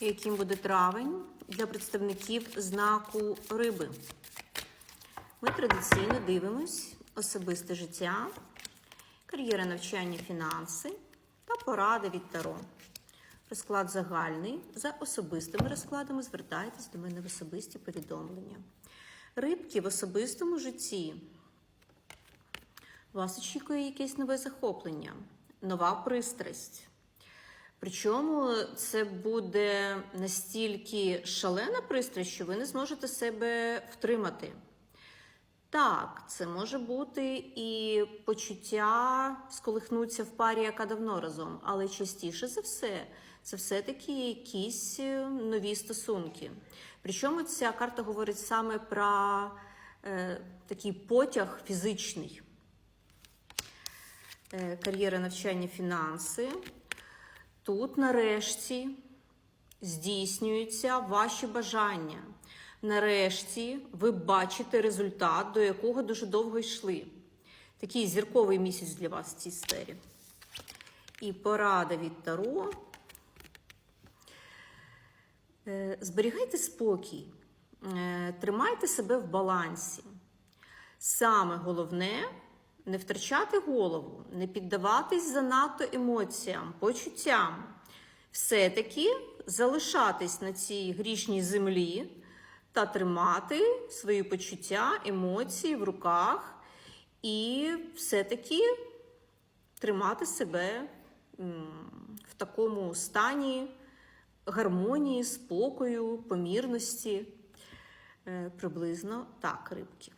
яким буде травень для представників знаку риби. Ми традиційно дивимось особисте життя, кар'єра навчання, фінанси та поради від Таро. Розклад загальний. За особистими розкладами звертайтесь до мене в особисті повідомлення. Рибки в особистому житті. Вас очікує якесь нове захоплення, нова пристрасть. Причому це буде настільки шалена пристрасть, що ви не зможете себе втримати. Так, це може бути і почуття сколихнуться в парі, яка давно разом, але частіше за все, це все-таки якісь е, нові стосунки. Причому ця карта говорить саме про е, такий потяг фізичний. Е, кар'єра навчання, фінанси. Тут нарешті здійснюються ваші бажання. Нарешті ви бачите результат, до якого дуже довго йшли. Такий зірковий місяць для вас в цій сфері. І порада від Таро. Е, Зберігайте спокій, е, тримайте себе в балансі. Саме головне не втрачати голову, не піддаватись занадто емоціям, почуттям. Все-таки залишатись на цій грішній землі та тримати свої почуття, емоції в руках, і все-таки тримати себе в такому стані гармонії, спокою, помірності. Е, Приблизно так, рибки.